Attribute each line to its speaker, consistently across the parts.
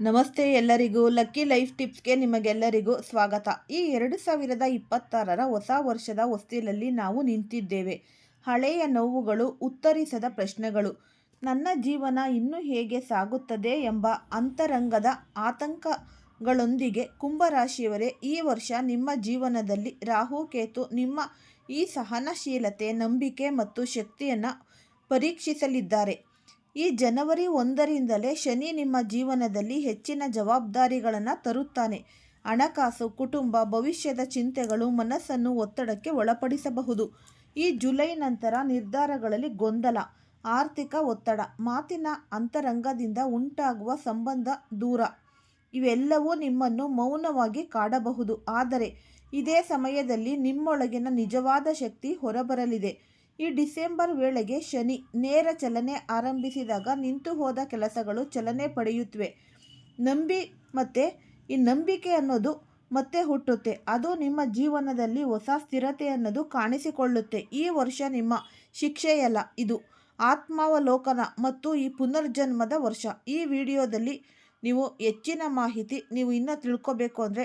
Speaker 1: ನಮಸ್ತೆ ಎಲ್ಲರಿಗೂ. Lucky life ಟಿಪ್ಸ್ಗೆ ನಿಮಗೆಲ್ಲರಿಗೂ ಸ್ವಾಗತ. ಈ ಎರಡು ಸಾವಿರದ ಇಪ್ಪತ್ತಾರರ ಹೊಸ ವರ್ಷದ ಹೊಸ್ತಿಲಲ್ಲಿ ನಾವು ನಿಂತಿದ್ದೇವೆ. ಹಳೆಯ ನೋವುಗಳು, ಉತ್ತರಿಸದ ಪ್ರಶ್ನೆಗಳು, ನನ್ನ ಜೀವನ ಇನ್ನೂ ಹೇಗೆ ಸಾಗುತ್ತದೆ ಎಂಬ ಅಂತರಂಗದ ಆತಂಕಗಳೊಂದಿಗೆ ಕುಂಭರಾಶಿಯವರೇ, ಈ ವರ್ಷ ನಿಮ್ಮ ಜೀವನದಲ್ಲಿ ರಾಹು, ಕೇತು ನಿಮ್ಮ ಈ ಸಹನಶೀಲತೆ, ನಂಬಿಕೆ ಮತ್ತು ಶಕ್ತಿಯನ್ನು ಪರೀಕ್ಷಿಸಲಿದ್ದಾರೆ. ಈ ಜನವರಿ ಒಂದರಿಂದಲೇ ಶನಿ ನಿಮ್ಮ ಜೀವನದಲ್ಲಿ ಹೆಚ್ಚಿನ ಜವಾಬ್ದಾರಿಗಳನ್ನು ತರುತ್ತಾನೆ. ಹಣಕಾಸು, ಕುಟುಂಬ, ಭವಿಷ್ಯದ ಚಿಂತೆಗಳು ಮನಸ್ಸನ್ನು ಒತ್ತಡಕ್ಕೆ ಒಳಪಡಿಸಬಹುದು. ಈ ಜುಲೈ ನಂತರ ನಿರ್ಧಾರಗಳಲ್ಲಿ ಗೊಂದಲ, ಆರ್ಥಿಕ ಒತ್ತಡ, ಮಾತಿನ ಅಂತರಂಗದಿಂದ ಉಂಟಾಗುವ ಸಂಬಂಧ ದೂರ. ಇವೆಲ್ಲವೂ ನಿಮ್ಮನ್ನು ಮೌನವಾಗಿ ಕಾಡಬಹುದು. ಆದರೆ ಇದೇ ಸಮಯದಲ್ಲಿ ನಿಮ್ಮೊಳಗಿನ ನಿಜವಾದ ಶಕ್ತಿ ಹೊರಬರಲಿದೆ. ಈ ಡಿಸೆಂಬರ್ ವೇಳೆಗೆ ಶನಿ ನೇರ ಚಲನೆ ಆರಂಭಿಸಿದಾಗ ನಿಂತು ಹೋದ ಕೆಲಸಗಳು ಚಲನೆ ಪಡೆಯುತ್ತವೆ ನಂಬಿ ಮತ್ತು, ಈ ನಂಬಿಕೆ ಅನ್ನೋದು ಮತ್ತೆ ಹುಟ್ಟುತ್ತೆ. ಅದು ನಿಮ್ಮ ಜೀವನದಲ್ಲಿ ಹೊಸ ಸ್ಥಿರತೆ ಅನ್ನೋದು ಕಾಣಿಸಿಕೊಳ್ಳುತ್ತೆ. ಈ ವರ್ಷ ನಿಮ್ಮ ಶಿಕ್ಷೆಯಲ್ಲ, ಇದು ಆತ್ಮಾವಲೋಕನ ಮತ್ತು ಈ ಪುನರ್ಜನ್ಮದ ವರ್ಷ. ಈ ವಿಡಿಯೋದಲ್ಲಿ ನೀವು ಹೆಚ್ಚಿನ ಮಾಹಿತಿ ನೀವು ಇನ್ನೂ ತಿಳ್ಕೊಬೇಕು ಅಂದರೆ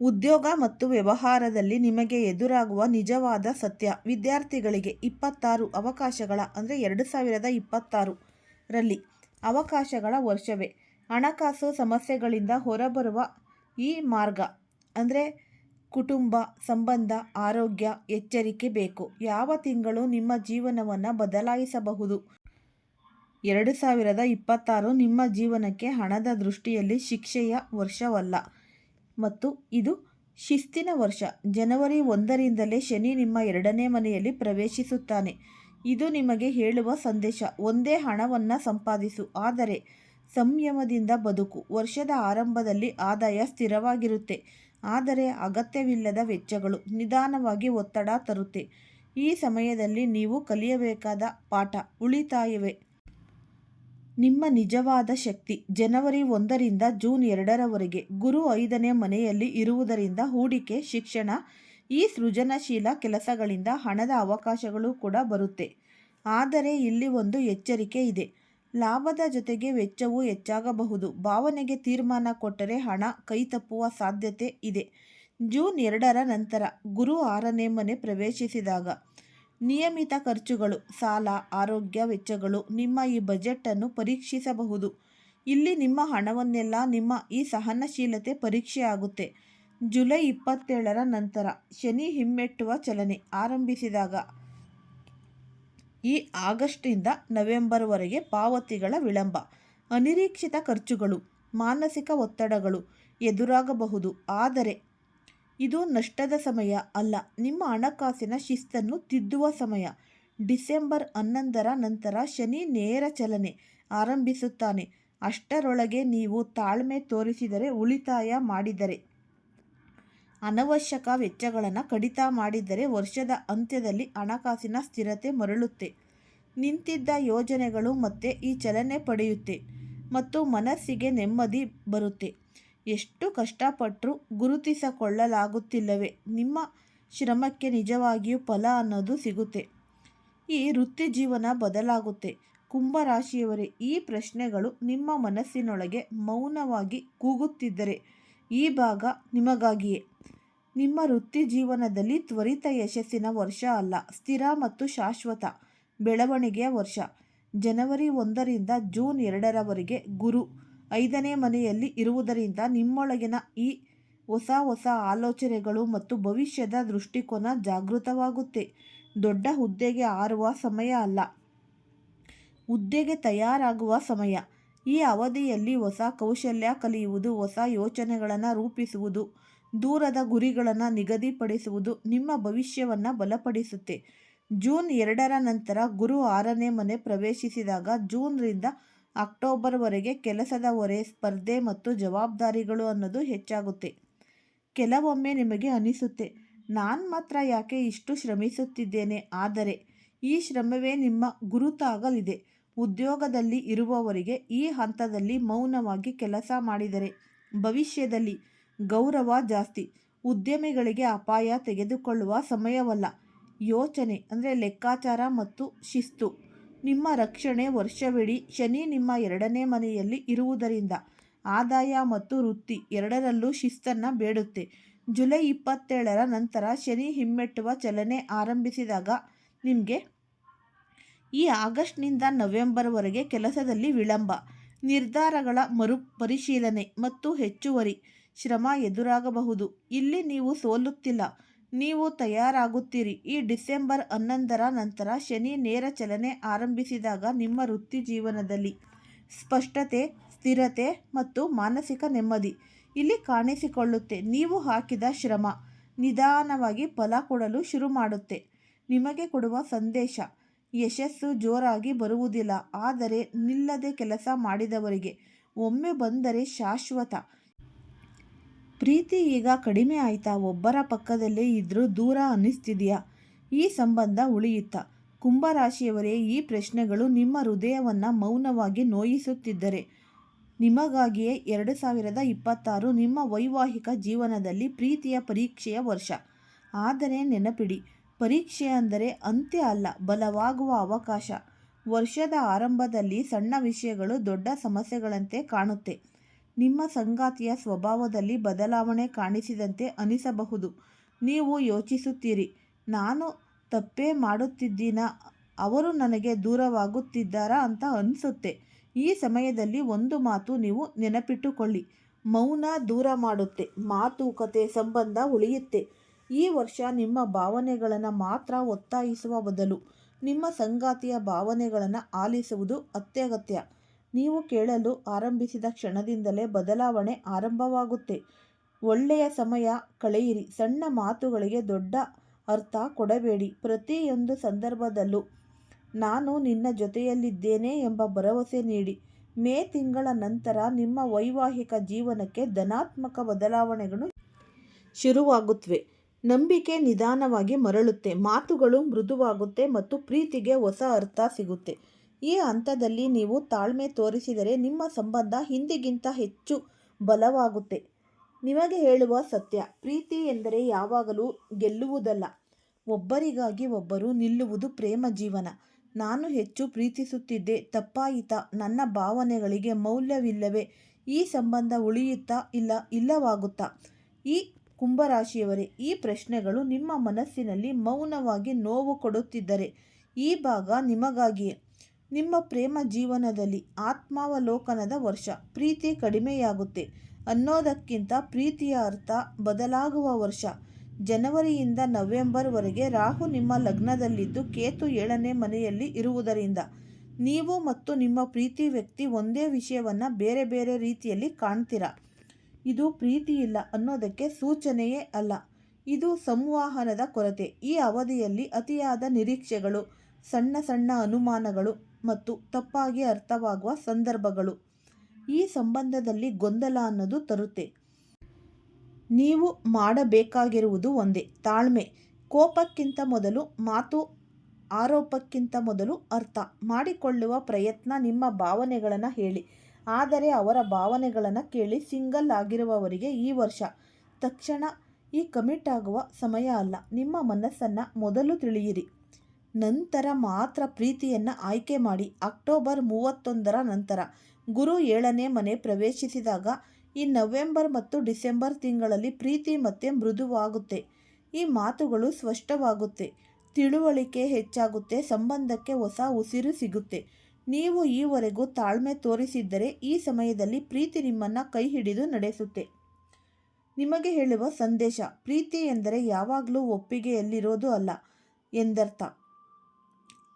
Speaker 1: ಉದ್ಯೋಗ ಮತ್ತು ವ್ಯವಹಾರದಲ್ಲಿ ನಿಮಗೆ ಎದುರಾಗುವ ನಿಜವಾದ ಸತ್ಯ. ವಿದ್ಯಾರ್ಥಿಗಳಿಗೆ ಇಪ್ಪತ್ತಾರು ಅವಕಾಶಗಳ ಅಂದರೆ ಎರಡು ಸಾವಿರದ ಇಪ್ಪತ್ತಾರರಲ್ಲಿ ಅವಕಾಶಗಳ ವರ್ಷವೇ. ಹಣಕಾಸು ಸಮಸ್ಯೆಗಳಿಂದ ಹೊರಬರುವ ಈ ಮಾರ್ಗ ಅಂದರೆ ಕುಟುಂಬ, ಸಂಬಂಧ, ಆರೋಗ್ಯ, ಎಚ್ಚರಿಕೆ ಬೇಕು. ಯಾವ ತಿಂಗಳು ನಿಮ್ಮ ಜೀವನವನ್ನು ಬದಲಾಯಿಸಬಹುದು? ಎರಡು ಸಾವಿರದ ಇಪ್ಪತ್ತಾರು ನಿಮ್ಮ ಜೀವನಕ್ಕೆ ಹಣದ ದೃಷ್ಟಿಯಲ್ಲಿ ಶಿಕ್ಷೆಯ ವರ್ಷವಲ್ಲ. ಮತ್ತು ಇದು ಶಿಸ್ತಿನ ವರ್ಷ. ಜನವರಿ ಒಂದರಿಂದಲೇ ಶನಿ ನಿಮ್ಮ ಎರಡನೇ ಮನೆಯಲ್ಲಿ ಪ್ರವೇಶಿಸುತ್ತಾನೆ. ಇದು ನಿಮಗೆ ಹೇಳುವ ಸಂದೇಶ. ಒಂದೇ ಹಣವನ್ನು ಸಂಪಾದಿಸು. ಆದರೆ ಸಂಯಮದಿಂದ ಬದುಕು. ವರ್ಷದ ಆರಂಭದಲ್ಲಿ ಆದಾಯ ಸ್ಥಿರವಾಗಿರುತ್ತೆ. ಆದರೆ ಅಗತ್ಯವಿಲ್ಲದ ವೆಚ್ಚಗಳು ನಿಧಾನವಾಗಿ ಒತ್ತಡ ತರುತ್ತೆ. ಈ ಸಮಯದಲ್ಲಿ ನೀವು ಕಲಿಯಬೇಕಾದ ಪಾಠ ಉಳಿತಾಯವೇ? ನಿಮ್ಮ ನಿಜವಾದ ಶಕ್ತಿ. ಜನವರಿ ಒಂದರಿಂದ ಜೂನ್ ಎರಡರವರೆಗೆ ಗುರು ಐದನೇ ಮನೆಯಲ್ಲಿ ಇರುವುದರಿಂದ ಹೂಡಿಕೆ, ಶಿಕ್ಷಣ, ಈ ಸೃಜನಶೀಲ ಕೆಲಸಗಳಿಂದ ಹಣದ ಅವಕಾಶಗಳು ಕೂಡ ಬರುತ್ತೆ. ಆದರೆ ಇಲ್ಲಿ ಒಂದು ಎಚ್ಚರಿಕೆ ಇದೆ. ಲಾಭದ ಜೊತೆಗೆ ವೆಚ್ಚವೂ ಹೆಚ್ಚಾಗಬಹುದು. ಭಾವನೆಗೆ ತೀರ್ಮಾನ ಕೊಟ್ಟರೆ ಹಣ ಕೈತಪ್ಪುವ ಸಾಧ್ಯತೆ ಇದೆ. ಜೂನ್ ಎರಡರ ನಂತರ ಗುರು ಆರನೇ ಮನೆ ಪ್ರವೇಶಿಸಿದಾಗ ನಿಯಮಿತ ಖರ್ಚುಗಳು, ಸಾಲ, ಆರೋಗ್ಯ ವೆಚ್ಚಗಳು ನಿಮ್ಮ ಈ ಬಜೆಟನ್ನು ಪರೀಕ್ಷಿಸಬಹುದು. ಇಲ್ಲಿ ನಿಮ್ಮ ಹಣವನ್ನೆಲ್ಲ ನಿಮ್ಮ ಈ ಸಹನಶೀಲತೆ ಪರೀಕ್ಷೆ ಆಗುತ್ತೆ ಜುಲೈ ಇಪ್ಪತ್ತೇಳರ ನಂತರ ಶನಿ ಹಿಮ್ಮೆಟ್ಟುವ ಚಲನೆ ಆರಂಭಿಸಿದಾಗ ಈ ಆಗಸ್ಟ್ನಿಂದ ನವೆಂಬರ್ವರೆಗೆ ಪಾವತಿಗಳ ವಿಳಂಬ, ಅನಿರೀಕ್ಷಿತ ಖರ್ಚುಗಳು, ಮಾನಸಿಕ ಒತ್ತಡಗಳು ಎದುರಾಗಬಹುದು. ಆದರೆ ಇದು ನಷ್ಟದ ಸಮಯ ಅಲ್ಲ. ನಿಮ್ಮ ಹಣಕಾಸಿನ ಶಿಸ್ತನ್ನು ತಿದ್ದುವ ಸಮಯ. ಡಿಸೆಂಬರ್ ಹನ್ನೊಂದರ ನಂತರ ಶನಿ ನೇರ ಚಲನೆ ಆರಂಭಿಸುತ್ತಾನೆ. ಅಷ್ಟರೊಳಗೆ ನೀವು ತಾಳ್ಮೆ ತೋರಿಸಿದರೆ ಉಳಿತಾಯ ಮಾಡಿದರೆ. ಅನವಶ್ಯಕ ವೆಚ್ಚಗಳನ್ನು ಕಡಿತ ಮಾಡಿದರೆ ವರ್ಷದ ಅಂತ್ಯದಲ್ಲಿ ಹಣಕಾಸಿನ ಸ್ಥಿರತೆ ಮರಳುತ್ತೆ. ನಿಂತಿದ್ದ ಯೋಜನೆಗಳು ಮತ್ತೆ ಈ ಚಲನೆ ಪಡೆಯುತ್ತೆ ಮತ್ತು ಮನಸ್ಸಿಗೆ ನೆಮ್ಮದಿ ಬರುತ್ತೆ. ಎಷ್ಟು ಕಷ್ಟಪಟ್ಟರೂ ಗುರುತಿಸಿಕೊಳ್ಳಲಾಗುತ್ತಿಲ್ಲವೇ? ನಿಮ್ಮ ಶ್ರಮಕ್ಕೆ ನಿಜವಾಗಿಯೂ ಫಲ ಅನ್ನೋದು ಸಿಗುತ್ತೆ. ಈ ವೃತ್ತಿ ಜೀವನ ಬದಲಾಗುತ್ತೆ. ಕುಂಭರಾಶಿಯವರೇ, ಈ ಪ್ರಶ್ನೆಗಳು ನಿಮ್ಮ ಮನಸ್ಸಿನೊಳಗೆ ಮೌನವಾಗಿ ಕೂಗುತ್ತಿದ್ದರೆ ಈ ಭಾಗ ನಿಮಗಾಗಿಯೇ. ನಿಮ್ಮ ವೃತ್ತಿ ಜೀವನದಲ್ಲಿ ತ್ವರಿತ ಯಶಸ್ಸಿನ ವರ್ಷ ಅಲ್ಲ, ಸ್ಥಿರ ಮತ್ತು ಶಾಶ್ವತ ಬೆಳವಣಿಗೆಯ ವರ್ಷ. ಜನವರಿ ಒಂದರಿಂದ ಜೂನ್ ಎರಡರವರೆಗೆ ಗುರು. ಐದನೇ ಮನೆಯಲ್ಲಿ ಇರುವುದರಿಂದ ನಿಮ್ಮೊಳಗಿನ ಈ ಹೊಸ ಹೊಸ ಆಲೋಚನೆಗಳು ಮತ್ತು ಭವಿಷ್ಯದ ದೃಷ್ಟಿಕೋನ ಜಾಗೃತವಾಗುತ್ತೆ. ದೊಡ್ಡ ಹುದ್ದೆಗೆ ಆರುವ ಸಮಯ ಅಲ್ಲ. ಹುದ್ದೆಗೆ ತಯಾರಾಗುವ ಸಮಯ. ಈ ಅವಧಿಯಲ್ಲಿ ಹೊಸ ಕೌಶಲ್ಯ ಕಲಿಯುವುದು, ಹೊಸ ಯೋಚನೆಗಳನ್ನು ರೂಪಿಸುವುದು, ದೂರದ ಗುರಿಗಳನ್ನು ನಿಗದಿಪಡಿಸುವುದು ನಿಮ್ಮ ಭವಿಷ್ಯವನ್ನು ಬಲಪಡಿಸುತ್ತೆ. ಜೂನ್ ಎರಡರ ನಂತರ ಗುರು ಆರನೇ ಮನೆ ಪ್ರವೇಶಿಸಿದಾಗ ಜೂನ್ರಿಂದ ಅಕ್ಟೋಬರ್ವರೆಗೆ ಕೆಲಸದ ಹೊರೆ, ಸ್ಪರ್ಧೆ ಮತ್ತು ಜವಾಬ್ದಾರಿಗಳು ಅನ್ನೋದು ಹೆಚ್ಚಾಗುತ್ತೆ. ಕೆಲವೊಮ್ಮೆ ನಿಮಗೆ ಅನಿಸುತ್ತೆ, ನಾನು ಮಾತ್ರ ಯಾಕೆ ಇಷ್ಟು ಶ್ರಮಿಸುತ್ತಿದ್ದೇನೆ? ಆದರೆ, ಈ ಶ್ರಮವೇ ನಿಮ್ಮ ಗುರುತಾಗಲಿದೆ. ಉದ್ಯೋಗದಲ್ಲಿ ಇರುವವರಿಗೆ ಈ ಹಂತದಲ್ಲಿ ಮೌನವಾಗಿ ಕೆಲಸ ಮಾಡಿದರೆ ಭವಿಷ್ಯದಲ್ಲಿ ಗೌರವ ಜಾಸ್ತಿ, ಉದ್ಯಮಿಗಳಿಗೆ ಅಪಾಯ ತೆಗೆದುಕೊಳ್ಳುವ ಸಮಯವಲ್ಲ. ಯೋಚನೆ ಅಂದರೆ ಲೆಕ್ಕಾಚಾರ ಮತ್ತು ಶಿಸ್ತು. ನಿಮ್ಮ ರಕ್ಷಣೆ ವರ್ಷವಿಡೀ. ಶನಿ ನಿಮ್ಮ ಎರಡನೇ ಮನೆಯಲ್ಲಿ ಇರುವುದರಿಂದ ಆದಾಯ ಮತ್ತು ವೃತ್ತಿ ಎರಡರಲ್ಲೂ ಶಿಸ್ತನ್ನು ಬೇಡುತ್ತೆ. ಜುಲೈ ಇಪ್ಪತ್ತೇಳರ ನಂತರ ಶನಿ ಹಿಮ್ಮೆಟ್ಟುವ ಚಲನೆ ಆರಂಭಿಸಿದಾಗ ನಿಮಗೆ ಈ ಆಗಸ್ಟ್ನಿಂದ ನವೆಂಬರ್ವರೆಗೆ ಕೆಲಸದಲ್ಲಿ ವಿಳಂಬ, ನಿರ್ಧಾರಗಳ ಮರು ಪರಿಶೀಲನೆ ಮತ್ತು ಹೆಚ್ಚುವರಿ ಶ್ರಮ ಎದುರಾಗಬಹುದು. ಇಲ್ಲಿ ನೀವು ಸೋಲುತ್ತಿಲ್ಲ. ನೀವು ತಯಾರಾಗುತ್ತೀರಿ. ಈ ಡಿಸೆಂಬರ್ ಹನ್ನೊಂದರ ನಂತರ ಶನಿ ನೇರ ಚಲನೆ ಆರಂಭಿಸಿದಾಗ ನಿಮ್ಮ ವೃತ್ತಿ ಜೀವನದಲ್ಲಿ ಸ್ಪಷ್ಟತೆ, ಸ್ಥಿರತೆ ಮತ್ತು ಮಾನಸಿಕ ನೆಮ್ಮದಿ ಇಲ್ಲಿ ಕಾಣಿಸಿಕೊಳ್ಳುತ್ತೆ. ನೀವು ಹಾಕಿದ ಶ್ರಮ ನಿಧಾನವಾಗಿ ಫಲ ಕೊಡಲು ಶುರು ಮಾಡುತ್ತೆ ನಿಮಗೆ ಕೊಡುವ ಸಂದೇಶ, ಯಶಸ್ಸು ಜೋರಾಗಿ ಬರುವುದಿಲ್ಲ. ಆದರೆ ನಿಲ್ಲದೆ ಕೆಲಸ ಮಾಡಿದವರಿಗೆ ಒಮ್ಮೆ ಬಂದರೆ ಶಾಶ್ವತ ಪ್ರೀತಿ ಈಗ ಕಡಿಮೆ ಆಯ್ತಾ? ಒಬ್ಬರ ಪಕ್ಕದಲ್ಲೇ ಇದ್ರೂ ದೂರ ಅನ್ನಿಸ್ತಿದೆಯಾ? ಈ ಸಂಬಂಧ ಉಳಿಯುತ್ತಾ? ಕುಂಭರಾಶಿಯವರೇ, ಈ ಪ್ರಶ್ನೆಗಳು ನಿಮ್ಮ ಹೃದಯವನ್ನು ಮೌನವಾಗಿ ನೋಯಿಸುತ್ತಿದ್ದರೆ, ನಿಮಗಾಗಿಯೇ ಎರಡು ಸಾವಿರದ ಇಪ್ಪತ್ತಾರು ನಿಮ್ಮ ವೈವಾಹಿಕ ಜೀವನದಲ್ಲಿ ಪ್ರೀತಿಯ ಪರೀಕ್ಷೆಯ ವರ್ಷ. ಆದರೆ ನೆನಪಿಡಿ, ಪರೀಕ್ಷೆ ಅಂದರೆ ಅಂತ್ಯ ಅಲ್ಲ, ಬಲವಾಗುವ ಅವಕಾಶ. ವರ್ಷದ ಆರಂಭದಲ್ಲಿ ಸಣ್ಣ ವಿಷಯಗಳು ದೊಡ್ಡ ಸಮಸ್ಯೆಗಳಂತೆ ಕಾಣುತ್ತೆ. ನಿಮ್ಮ ಸಂಗಾತಿಯ ಸ್ವಭಾವದಲ್ಲಿ ಬದಲಾವಣೆ ಕಾಣಿಸಿದಂತೆ ಅನಿಸಬಹುದು. ನೀವು ಯೋಚಿಸುತ್ತೀರಿ, ನಾನು ತಪ್ಪೇ ಮಾಡುತ್ತಿದ್ದೀನ? ಅವರು ನನಗೆ ದೂರವಾಗುತ್ತಿದ್ದಾರಾ? ಅಂತ ಅನಿಸುತ್ತೆ. ಈ ಸಮಯದಲ್ಲಿ ಒಂದು ಮಾತು ನೀವು ನೆನಪಿಟ್ಟುಕೊಳ್ಳಿ. ಮೌನ ದೂರ ಮಾಡುತ್ತೆ ಮಾತುಕತೆ ಸಂಬಂಧ ಉಳಿಯುತ್ತೆ. ಈ ವರ್ಷ ನಿಮ್ಮ ಭಾವನೆಗಳನ್ನು ಮಾತ್ರ ಒತ್ತಾಯಿಸುವ ಬದಲು ನಿಮ್ಮ ಸಂಗಾತಿಯ ಭಾವನೆಗಳನ್ನು ಆಲಿಸುವುದು ಅತ್ಯಗತ್ಯ. ನೀವು ಕೇಳಲು ಆರಂಭಿಸಿದ ಕ್ಷಣದಿಂದಲೇ ಬದಲಾವಣೆ ಆರಂಭವಾಗುತ್ತೆ. ಒಳ್ಳೆಯ ಸಮಯ ಕಳೆಯಿರಿ. ಸಣ್ಣ ಮಾತುಗಳಿಗೆ ದೊಡ್ಡ ಅರ್ಥ ಕೊಡಬೇಡಿ. ಪ್ರತಿಯೊಂದು ಸಂದರ್ಭದಲ್ಲೂ ನಾನು ನಿನ್ನ ಜೊತೆಯಲ್ಲಿದ್ದೇನೆ ಎಂಬ ಭರವಸೆ ನೀಡಿ. ಮೇ ತಿಂಗಳ ನಂತರ ನಿಮ್ಮ ವೈವಾಹಿಕ ಜೀವನಕ್ಕೆ ಧನಾತ್ಮಕ ಬದಲಾವಣೆಗಳು ಶುರುವಾಗುತ್ತವೆ. ನಂಬಿಕೆ ನಿಧಾನವಾಗಿ ಮರಳುತ್ತೆ. ಮಾತುಗಳು ಮೃದುವಾಗುತ್ತೆ ಮತ್ತು ಪ್ರೀತಿಗೆ ಹೊಸ ಅರ್ಥ ಸಿಗುತ್ತೆ. ಈ ಹಂತದಲ್ಲಿ ನೀವು ತಾಳ್ಮೆ ತೋರಿಸಿದರೆ ನಿಮ್ಮ ಸಂಬಂಧ ಹಿಂದಿಗಿಂತ ಹೆಚ್ಚು ಬಲವಾಗುತ್ತೆ. ನಿಮಗೆ ಹೇಳುವ ಸತ್ಯ, ಪ್ರೀತಿ ಎಂದರೆ ಯಾವಾಗಲೂ ಗೆಲ್ಲುವುದಲ್ಲ. ಒಬ್ಬರಿಗಾಗಿ ಒಬ್ಬರು ನಿಲ್ಲುವುದು ಪ್ರೇಮ ಜೀವನ. ನಾನು ಹೆಚ್ಚು ಪ್ರೀತಿಸುತ್ತಿದ್ದೆ, ತಪ್ಪಾಯಿತ, ನನ್ನ ಭಾವನೆಗಳಿಗೆ ಮೌಲ್ಯವಿಲ್ಲವೇ? ಈ ಸಂಬಂಧ ಉಳಿಯುತ್ತಾ ಇಲ್ಲ, ಇಲ್ಲವಾಗುತ್ತಾ? ಈ ಕುಂಭರಾಶಿಯವರೇ, ಈ ಪ್ರಶ್ನೆಗಳು ನಿಮ್ಮ ಮನಸ್ಸಿನಲ್ಲಿ ಮೌನವಾಗಿ ನೋವು ಕೊಡುತ್ತಿದ್ದರೆ, ಈ ಭಾಗ ನಿಮಗಾಗಿಯೇ. ನಿಮ್ಮ ಪ್ರೇಮ ಜೀವನದಲ್ಲಿ ಆತ್ಮಾವಲೋಕನದ ವರ್ಷ. ಪ್ರೀತಿ ಕಡಿಮೆಯಾಗುತ್ತೆ. ಅನ್ನೋದಕ್ಕಿಂತ ಪ್ರೀತಿಯ ಅರ್ಥ ಬದಲಾಗುವ ವರ್ಷ. ಜನವರಿಯಿಂದ ನವೆಂಬರ್ವರೆಗೆ ರಾಹು ನಿಮ್ಮ ಲಗ್ನದಲ್ಲಿದ್ದು ಕೇತು ಏಳನೇ ಮನೆಯಲ್ಲಿ ಇರುವುದರಿಂದ. ನೀವು ಮತ್ತು ನಿಮ್ಮ ಪ್ರೀತಿ ವ್ಯಕ್ತಿ ಒಂದೇ ವಿಷಯವನ್ನು ಬೇರೆ ಬೇರೆ ರೀತಿಯಲ್ಲಿ ಕಾಣ್ತೀರಾ. ಇದು ಪ್ರೀತಿ ಇಲ್ಲ ಅನ್ನೋದಕ್ಕೆ ಸೂಚನೆಯೇ ಅಲ್ಲ. ಇದು ಸಂವಹನದ ಕೊರತೆ. ಈ ಅವಧಿಯಲ್ಲಿ ಅತಿಯಾದ ನಿರೀಕ್ಷೆಗಳು, ಸಣ್ಣ ಸಣ್ಣ ಅನುಮಾನಗಳು ಮತ್ತು ತಪ್ಪಾಗಿ ಅರ್ಥವಾಗುವ ಸಂದರ್ಭಗಳು. ಈ ಸಂಬಂಧದಲ್ಲಿ ಗೊಂದಲ ಅನ್ನೋದು ತರುತ್ತೆ. ನೀವು ಮಾಡಬೇಕಾಗಿರುವುದು ಒಂದೇ, ತಾಳ್ಮೆ. ಕೋಪಕ್ಕಿಂತ ಮೊದಲು ಮಾತು, ಆರೋಪಕ್ಕಿಂತ ಮೊದಲು ಅರ್ಥ. ಮಾಡಿಕೊಳ್ಳುವ ಪ್ರಯತ್ನ ನಿಮ್ಮ ಭಾವನೆಗಳನ್ನು ಹೇಳಿ. ಆದರೆ ಅವರ ಭಾವನೆಗಳನ್ನು ಕೇಳಿ ಸಿಂಗಲ್ ಆಗಿರುವವರಿಗೆ ಈ ವರ್ಷ. ತಕ್ಷಣ ಈ ಕಮಿಟ್ ಆಗುವ ಸಮಯ ಅಲ್ಲ. ನಿಮ್ಮ ಮನಸ್ಸನ್ನು ಮೊದಲು ತಿಳಿಯಿರಿ. ನಂತರ ಮಾತ್ರ ಪ್ರೀತಿಯನ್ನು ಆಯ್ಕೆ ಮಾಡಿ ಅಕ್ಟೋಬರ್ ಮೂವತ್ತೊಂದರ ನಂತರ ಗುರು ಏಳನೇ ಮನೆ ಪ್ರವೇಶಿಸಿದಾಗ ಈ ನವೆಂಬರ್ ಮತ್ತು ಡಿಸೆಂಬರ್ ತಿಂಗಳಲ್ಲಿ ಪ್ರೀತಿ ಮತ್ತೆ ಮೃದುವಾಗುತ್ತೆ. ಈ ಮಾತುಗಳು ಸ್ಪಷ್ಟವಾಗುತ್ತೆ. ತಿಳುವಳಿಕೆ ಹೆಚ್ಚಾಗುತ್ತೆ. ಸಂಬಂಧಕ್ಕೆ ಹೊಸ ಉಸಿರು ಸಿಗುತ್ತೆ. ನೀವು ಈವರೆಗೂ ತಾಳ್ಮೆ ತೋರಿಸಿದ್ದರೆ ಈ ಸಮಯದಲ್ಲಿ ಪ್ರೀತಿ ನಿಮ್ಮನ್ನು ಕೈ ಹಿಡಿದು ನಡೆಸುತ್ತೆ. ನಿಮಗೆ ಹೇಳುವ ಸಂದೇಶ, ಪ್ರೀತಿ ಎಂದರೆ ಯಾವಾಗಲೂ ಒಪ್ಪಿಗೆಯಲ್ಲಿರೋದು ಅಲ್ಲ ಎಂದರ್ಥ.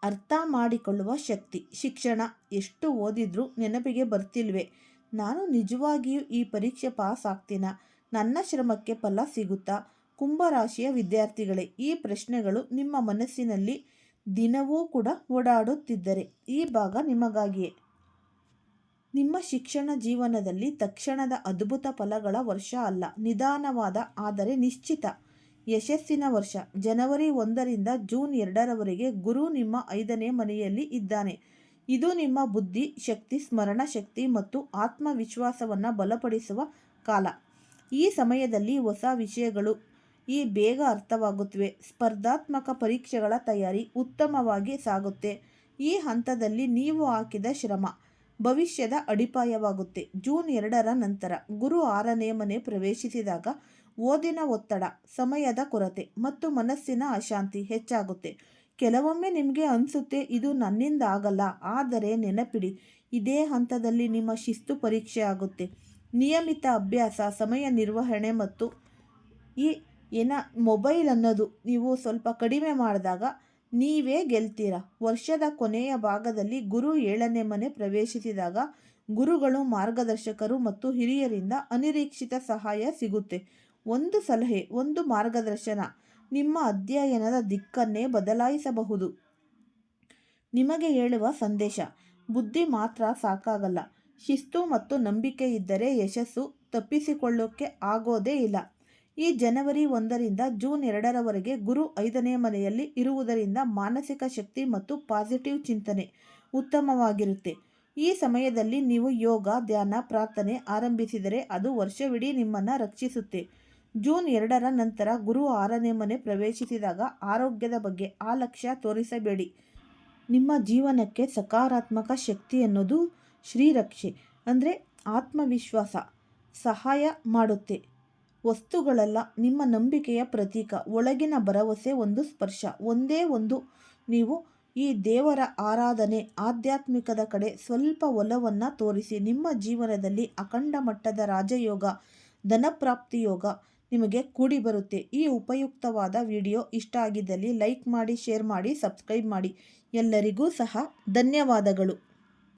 Speaker 1: ಅರ್ಥ ಮಾಡಿಕೊಳ್ಳುವ ಶಕ್ತಿ. ಶಿಕ್ಷಣ, ಎಷ್ಟು ಓದಿದ್ರೂ ನೆನಪಿಗೆ ಬರ್ತಿಲ್ವೇ? ನಾನು ನಿಜವಾಗಿಯೂ ಈ ಪರೀಕ್ಷೆ ಪಾಸ್ ಆಗ್ತೀನ? ನನ್ನ ಶ್ರಮಕ್ಕೆ ಫಲ ಸಿಗುತ್ತಾ? ಕುಂಭರಾಶಿಯ ವಿದ್ಯಾರ್ಥಿಗಳೇ, ಈ ಪ್ರಶ್ನೆಗಳು ನಿಮ್ಮ ಮನಸ್ಸಿನಲ್ಲಿ ದಿನವೂ ಕೂಡ ಓಡಾಡುತ್ತಿದ್ದರೆ ಈ ಭಾಗ ನಿಮಗಾಗಿಯೇ. ನಿಮ್ಮ ಶಿಕ್ಷಣ ಜೀವನದಲ್ಲಿ ತಕ್ಷಣದ ಅದ್ಭುತ ಫಲಗಳ ವರ್ಷ ಅಲ್ಲ, ನಿಧಾನವಾದ, ಆದರೆ ನಿಶ್ಚಿತ. ಯಶಸ್ಸಿನ ವರ್ಷ. ಜನವರಿ ಒಂದರಿಂದ ಜೂನ್ ಎರಡರವರೆಗೆ ಗುರು ನಿಮ್ಮ ಐದನೇ ಮನೆಯಲ್ಲಿ ಇದ್ದಾನೆ. ಇದು ನಿಮ್ಮ ಬುದ್ಧಿ, ಶಕ್ತಿ ಸ್ಮರಣ ಶಕ್ತಿ ಮತ್ತು ಆತ್ಮವಿಶ್ವಾಸವನ್ನು ಬಲಪಡಿಸುವ ಕಾಲ. ಈ ಸಮಯದಲ್ಲಿ ಹೊಸ ವಿಷಯಗಳು, ಈ ಬೇಗ ಅರ್ಥವಾಗುತ್ತವೆ. ಸ್ಪರ್ಧಾತ್ಮಕ ಪರೀಕ್ಷೆಗಳ ತಯಾರಿ ಉತ್ತಮವಾಗಿ ಸಾಗುತ್ತೆ. ಈ ಹಂತದಲ್ಲಿ ನೀವು ಹಾಕಿದ ಶ್ರಮ, ಭವಿಷ್ಯದ ಅಡಿಪಾಯವಾಗುತ್ತೆ. ಜೂನ್ ಎರಡರ ನಂತರ ಗುರು ಆರನೇ ಮನೆ ಪ್ರವೇಶಿಸಿದಾಗ ಓದಿನ ಒತ್ತಡ, ಸಮಯದ ಕೊರತೆ ಮತ್ತು ಮನಸ್ಸಿನ ಅಶಾಂತಿ ಹೆಚ್ಚಾಗುತ್ತೆ. ಕೆಲವೊಮ್ಮೆ ನಿಮಗೆ ಅನಿಸುತ್ತೆ, ಇದು ನನ್ನಿಂದ ಆಗಲ್ಲ, ಆದರೆ ನೆನಪಿಡಿ, ಇದೇ ಹಂತದಲ್ಲಿ ನಿಮ್ಮ ಶಿಸ್ತು ಪರೀಕ್ಷೆ ಆಗುತ್ತೆ. ನಿಯಮಿತ ಅಭ್ಯಾಸ, ಸಮಯ ನಿರ್ವಹಣೆ ಮತ್ತು ಈ ಏನ, ಮೊಬೈಲ್ ಅನ್ನೋದು ನೀವು ಸ್ವಲ್ಪ ಕಡಿಮೆ ಮಾಡಿದಾಗ ನೀವೇ ಗೆಲ್ತೀರಾ? ವರ್ಷದ ಕೊನೆಯ ಭಾಗದಲ್ಲಿ ಗುರು ಏಳನೇ ಮನೆ ಪ್ರವೇಶಿಸಿದಾಗ ಗುರುಗಳು ಮಾರ್ಗದರ್ಶಕರು ಮತ್ತು ಹಿರಿಯರಿಂದ ಅನಿರೀಕ್ಷಿತ ಸಹಾಯ ಸಿಗುತ್ತೆ. ಒಂದು ಸಲಹೆ, ಒಂದು ಮಾರ್ಗದರ್ಶನ. ನಿಮ್ಮ ಅಧ್ಯಯನದ ದಿಕ್ಕನ್ನೇ ಬದಲಾಯಿಸಬಹುದು. ನಿಮಗೆ ಹೇಳುವ ಸಂದೇಶ, ಬುದ್ಧಿ ಮಾತ್ರ ಸಾಕಾಗಲ್ಲ. ಶಿಸ್ತು ಮತ್ತು ನಂಬಿಕೆ ಇದ್ದರೆ ಯಶಸ್ಸು ತಪ್ಪಿಸಿಕೊಳ್ಳೋಕ್ಕೆ ಆಗೋದೇ ಇಲ್ಲ. ಈ ಜನವರಿ ಒಂದರಿಂದ ಜೂನ್ ಎರಡರವರೆಗೆ ಗುರು ಐದನೇ ಮನೆಯಲ್ಲಿ ಇರುವುದರಿಂದ ಮಾನಸಿಕ ಶಕ್ತಿ ಮತ್ತು ಪಾಸಿಟಿವ್ ಚಿಂತನೆ ಉತ್ತಮವಾಗಿರುತ್ತೆ. ಈ ಸಮಯದಲ್ಲಿ ನೀವು ಯೋಗ, ಧ್ಯಾನ, ಪ್ರಾರ್ಥನೆ ಆರಂಭಿಸಿದರೆ ಅದು ವರ್ಷವಿಡೀ ನಿಮ್ಮನ್ನು ರಕ್ಷಿಸುತ್ತೆ. ಜೂನ್ ಎರಡರ ನಂತರ ಗುರು ಆರನೇ ಮನೆ ಪ್ರವೇಶಿಸಿದಾಗ ಆರೋಗ್ಯದ ಬಗ್ಗೆ ಆಲಕ್ಷ್ಯ ತೋರಿಸಬೇಡಿ. ನಿಮ್ಮ ಜೀವನಕ್ಕೆ ಸಕಾರಾತ್ಮಕ ಶಕ್ತಿ ಅನ್ನೋದು ಶ್ರೀರಕ್ಷೆ, ಅಂದರೆ ಆತ್ಮವಿಶ್ವಾಸ, ಸಹಾಯ ಮಾಡುತ್ತೆ. ವಸ್ತುಗಳೆಲ್ಲ, ನಿಮ್ಮ ನಂಬಿಕೆಯ ಪ್ರತೀಕ, ಒಳಗಿನ ಭರವಸೆ ಒಂದು ಸ್ಪರ್ಶ, ಒಂದೇ ಒಂದು. ನೀವು ಈ ದೇವರ ಆರಾಧನೆ, ಆಧ್ಯಾತ್ಮಿಕದ ಕಡೆ ಸ್ವಲ್ಪ ಒಲವನ್ನು ತೋರಿಸಿ, ನಿಮ್ಮ ಜೀವನದಲ್ಲಿ ಅಖಂಡ ಮಟ್ಟದ ರಾಜಯೋಗ, ಧನಪ್ರಾಪ್ತಿ ಯೋಗ ನಿಮಗೆ ಕೂಡಿ ಬರುತ್ತೆ. ಈ ಉಪಯುಕ್ತವಾದ ವಿಡಿಯೋ ಇಷ್ಟ ಆಗಿದ್ದಲ್ಲಿ ಲೈಕ್ ಮಾಡಿ, ಶೇರ್ ಮಾಡಿ, ಸಬ್ಸ್ಕ್ರೈಬ್ ಮಾಡಿ. ಎಲ್ಲರಿಗೂ ಸಹ ಧನ್ಯವಾದಗಳು.